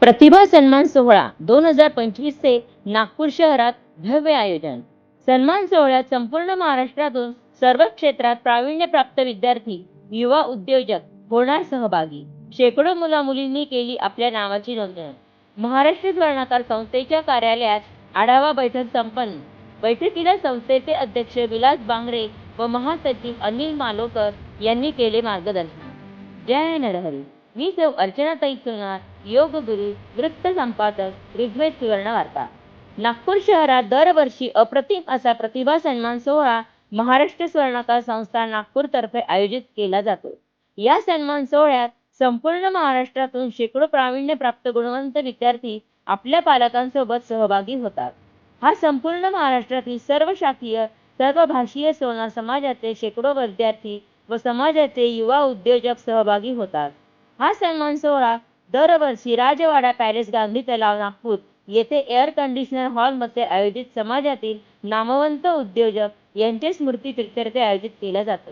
प्रतिभा सन्मान सोहळा दोन हजार पंचवीस ते नागपूर शहरात भव्य आयोजन. सन्मान सोहळ्यात संपूर्ण महाराष्ट्रातून सर्व क्षेत्रात प्रावीण्यप्राप्त विद्यार्थी युवा उद्योजक होणार सहभागी. शेकडो मुला मुलींनी केली आपल्या नावाची नोंदणी. महाराष्ट्र स्वर्णाकार संस्थेच्या कार्यालयात आढावा बैठक संपन्न. बैठकीला संस्थेचे अध्यक्ष विलास बांगरे व महासचिव अनिल मालोकर यांनी केले मार्गदर्शन. जय नरहरी मी सौ अर्चनाताई सोनार योग गुरु वृत्त संपादक ऋग्वेद सुवर्ण वार्ता नागपूर शहरात दरवर्षी अप्रतिम असा प्रतिभा सन्मान सोहळा महाराष्ट्र स्वर्णकार संस्था नागपूरतर्फे आयोजित केला जातो. या सन्मान सोहळ्यात संपूर्ण महाराष्ट्रातून शेकडो प्रावीण्य प्राप्त गुणवंत विद्यार्थी आपल्या पालकांसोबत सहभागी होतात. हा संपूर्ण महाराष्ट्रातील सर्व शाखीय सर्व भाषीय सोनार समाजाचे शेकडो विद्यार्थी व समाजाचे युवा उद्योजक सहभागी होतात. हा सन्मान सोहळा दरवर्षी राजवाडा पॅलेस गांधी तलाव नागपूर येथे एअर कंडिशनर हॉलमध्ये आयोजित समाजातील नामवंत उद्योजक यांचे स्मृती प्रित्यर्थ आयोजित केला जातो.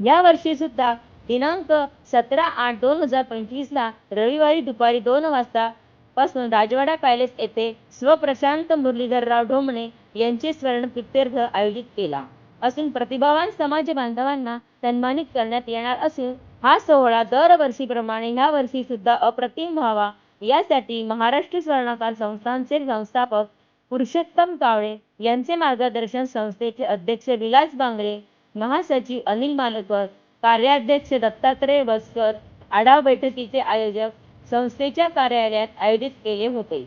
या वर्षी सुद्धा दिनांक सतरा आठ दोन हजार पंचवीसला रविवारी दुपारी दोन वाजता पासून राजवाडा पॅलेस येथे स्वप्रशांत मुरलीधरराव ढोमणे यांचे स्वर्ण प्रित्यर्थ आयोजित केला. असून प्रतिभावान समाज बांधवांना सन्मानित करण्यात येणार असून हा सोहळा दरवर्षीप्रमाणे ह्या वर्षी सुद्धा अप्रतिम व्हावा. यासाठी महाराष्ट्र स्वर्णकार संस्थांचे संस्थापक पुरुषोत्तम कावळे यांचे मार्गदर्शन संस्थेचे अध्यक्ष विलास बांगरे महासचिव अनिल मालकर कार्याध्यक्ष दत्तात्रय बसकर आढावा बैठकीचे आयोजक संस्थेच्या कार्यालयात आयोजित केले होते.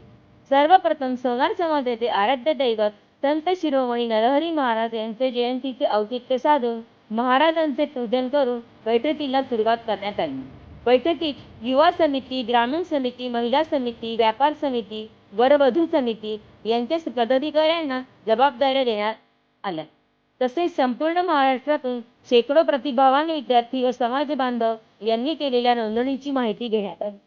सर्वप्रथम सोनार समाजाचे आराध्य दैवत संत शिरोमणी नरहरी महाराज यांचे जयंतीचे औचित्य साधून महाराजांचे पूजन करून बैठकीला सुरुवात करण्यात आली. बैठकीत युवा समिती ग्रामीण समिती महिला समिती व्यापार समिती वरवधू समिती यांच्या पदाधिकाऱ्यांना जबाबदाऱ्या देण्यात आल्या. तसेच संपूर्ण महाराष्ट्रातून शेकडो प्रतिभावान विद्यार्थी व समाज बांधव यांनी केलेल्या नोंदणीची माहिती घेण्यात आली.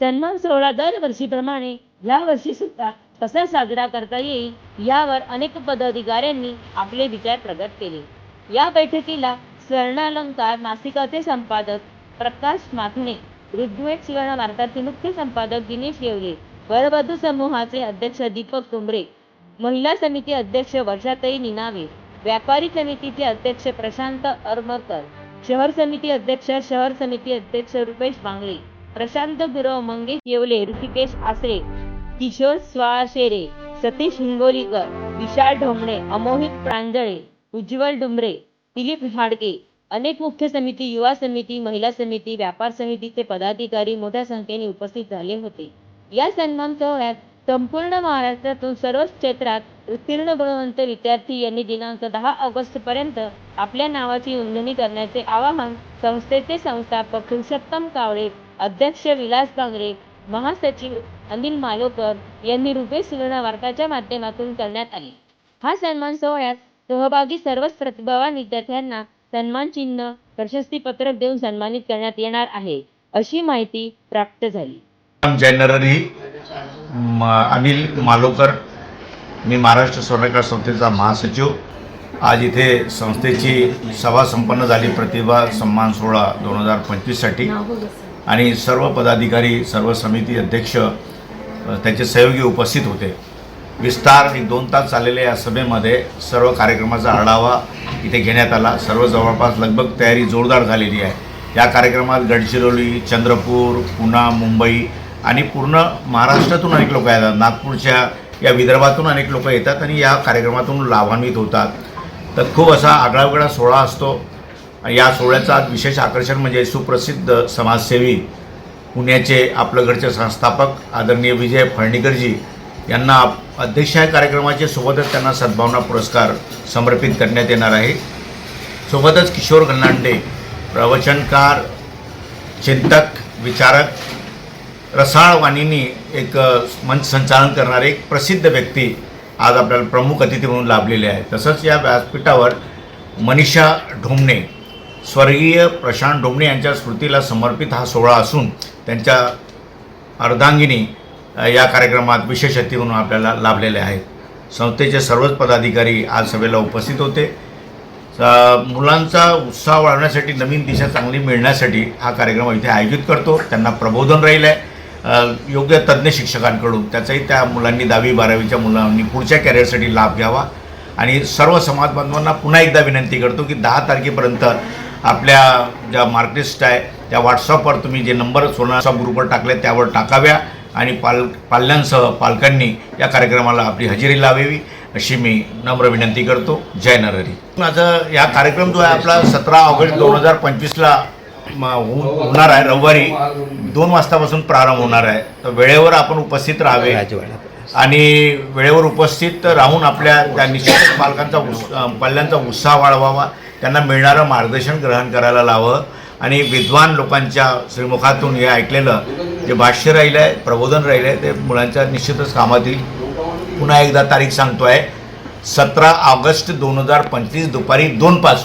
सन्मान सोहळा दरवर्षीप्रमाणे या वर्षी सुद्धा कसा साजरा करता येईल यावर अनेक पदाधिकाऱ्यांनी आपले विचार प्रगट केले. या बैठकीला स्वर्णालंकार मासिकाचे संपादक प्रकाश माथणे ऋग्वेद शिवण भारताचे मुख्य संपादक दिनेश येवले वरवधू समूहाचे अध्यक्ष दीपक तुंबरे महिला समिती अध्यक्ष वर्षाताई निनावे व्यापारी समितीचे अध्यक्ष प्रशांत अरमकर शहर समिती अध्यक्ष शहर समिती अध्यक्ष रुपेश बांगले प्रशांत गुरव मंगेश येवले ऋषिकेश आसरे किशोर स्वाशेरे सतीश हिंगोलीकर विशाल ढोंगणे अमोहित प्रांजळे उज्ज्वल डुमरे दिलीप हाडके अनेक मुख्य समिती युवा समिती महिला समिती व्यापार समितीचे पदाधिकारी मोठ्या संख्येने उपस्थित झाले होते. या सन्मान सोहळ्यात संपूर्ण महाराष्ट्रातून सर्वच क्षेत्रात उत्तीर्ण गुणवंत विद्यार्थी यांनी दिनांक दहा ऑगस्ट पर्यंत आपल्या नावाची नोंदणी करण्याचे आवाहन संस्थेचे संस्थापक पुरुषोत्तम कावळे अध्यक्ष विलास बांगरे महासचिव अनिल मालोकर यांनी रुपेश सुवर्ण वार्ताच्या माध्यमातून करण्यात आले. हा सन्मान सोहळ्यात सहभागी सर्वच प्रतिभावान विद्यार्थ्यांना सन्मान चिन्ह प्रशस्तीपत्रक देऊन सन्मानित करण्यात येणार आहे अशी माहिती प्राप्त झाली. जनरली म अनिल मालोकर मी महाराष्ट्र स्वर्णकार संस्थेचा महासचिव. आज इथे संस्थेची सभा संपन्न झाली प्रतिभा सन्मान सोहळा दोन हजार पंचवीससाठी. आणि सर्व पदाधिकारी सर्व समिती अध्यक्ष त्यांचे सहयोगी उपस्थित होते. विस्तार एक दोन तास चाललेल्या या सभेमध्ये सर्व कार्यक्रमाचा आढावा इथे घेण्यात आला. सर्व जवळपास लगभग तयारी जोरदार झालेली आहे. या कार्यक्रमात गडचिरोली चंद्रपूर पुणा मुंबई आणि पूर्ण महाराष्ट्रातून अनेक लोक येतात. नागपूरच्या या विदर्भातून अनेक लोक येतात आणि या कार्यक्रमातून लाभान्वित होतात. तर खूप असा आगळावेगळा सोहळा असतो. या सोहळ्याचा विशेष आकर्षण म्हणजे सुप्रसिद्ध समाजसेवी पुण्याचे आपलं घरचे संस्थापक आदरणीय विजय फळणीकरजी यांना आप- अध्यक्ष या कार्यक्रमाचे सोबतच त्यांना सद्भावना पुरस्कार समर्पित करण्यात येणार आहे. सोबतच किशोर गल्लांडे प्रवचनकार चिंतक विचारक रसाळ वाणीनी एक मंच संचालन करणारे एक प्रसिद्ध व्यक्ती आज आपल्याला प्रमुख अतिथी म्हणून लाभलेले आहे तसंच या व्यासपीठावर मनीषा ढोमणे स्वर्गीय प्रशांत ढोमणे यांच्या स्मृतीला समर्पित हा सोहळा असून त्यांच्या अर्धांगिनी या कार्यक्रमात विशेष अतिथी म्हणून आपल्याला लाभलेले आहेत. संस्थेचे सर्वच पदाधिकारी आज सभेला उपस्थित होते. मुलांचा उत्साह वाढवण्यासाठी नवीन दिशा चांगली मिळण्यासाठी हा कार्यक्रम इथे आयोजित करतो. त्यांना प्रबोधन राहील आहे योग्य तज्ज्ञ शिक्षकांकडून त्याचाही त्या मुलांनी दहावी बारावीच्या मुलांनी पुढच्या कॅरियरसाठी लाभ घ्यावा. आणि सर्व समाज बांधवांना पुन्हा एकदा विनंती करतो की दहा तारखेपर्यंत आपल्या ज्या मार्कलिस्ट आहे त्या व्हॉट्सअपवर तुम्ही जे नंबर सोनाचा ग्रुपवर टाकले त्यावर टाकाव्या. आणि पाल पाल्यांसह पालकांनी या कार्यक्रमाला आपली हजेरी लावावी अशी मी नम्र विनंती करतो. जय नरहरी माझं या कार्यक्रम जो आहे आपला सतरा ऑगस्ट दोन हजार पंचवीसला हो, होणार आहे. रविवारी दोन वाजतापासून प्रारंभ होणार आहे. तर वेळेवर आपण उपस्थित राहावे आणि वेळेवर उपस्थित राहून आपल्या त्या निश्चित पालकांचा उस पाल्यांचा उत्साह वाढवावा. त्यांना मिळणारं मार्गदर्शन ग्रहण करायला लावं. आणि विद्वान लोकांच्या श्रीमुखातून हे ऐकलेलं जे भाष्य राहिलं आहे प्रबोधन राहिलं आहे ते मुलांच्या निश्चितच कामात येईल पुन्हा एकदा तारीख सांगतो आहे सतरा ऑगस्ट दोन हजार पंचवीस दुपारी दोनपासून